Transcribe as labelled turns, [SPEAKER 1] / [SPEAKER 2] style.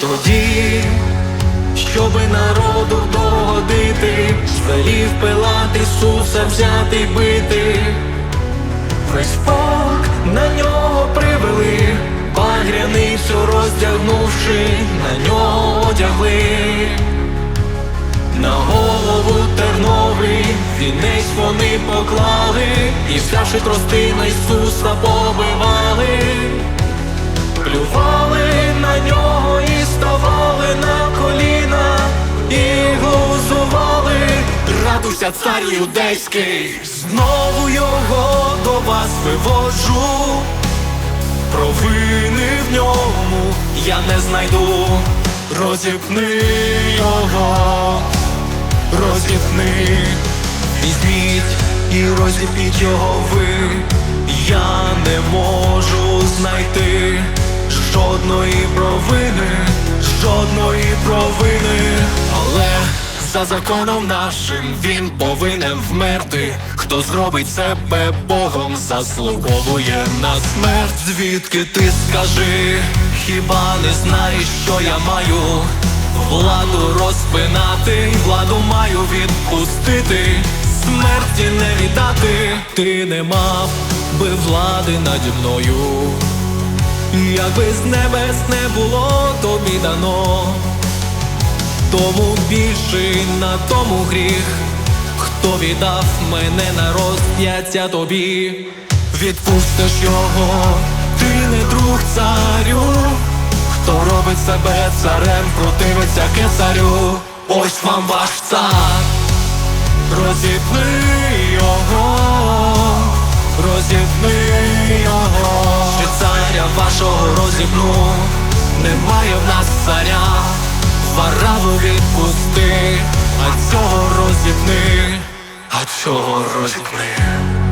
[SPEAKER 1] Тоді, щоби народу догодити, звелів Пилат Ісуса взяти бити. Весь полк на нього привели, багряницю роздягнувши, на нього одягли. На голову терновий вінець вони поклали, і взявши трости на Ісуса побивали, радуйся, цар юдейський, знову його до вас виводжу, провини в ньому я не знайду, розіпни його, розіпни, візьміть і розіпіть його ви, я не можу знайти жодної провини, жодної провини, за законом нашим він повинен вмерти. Хто зробить себе Богом, заслуговує на смерть. Звідки ти скажи, хіба не знаєш, що я маю? Владу розпинати, владу маю відпустити, смерті не віддати. Ти не мав би влади наді мною. Якби з небес не було тобі дано, тому більший на тому гріх, хто віддав мене на розп'яття тобі, відпустиш його, ти не друг царю, хто робить себе царем, противиться кесарю, ось вам ваш цар, розіпни його, розіпни його, Ще царя вашого розіпну, немає відпусти, а цього розібни, а цього розіпни.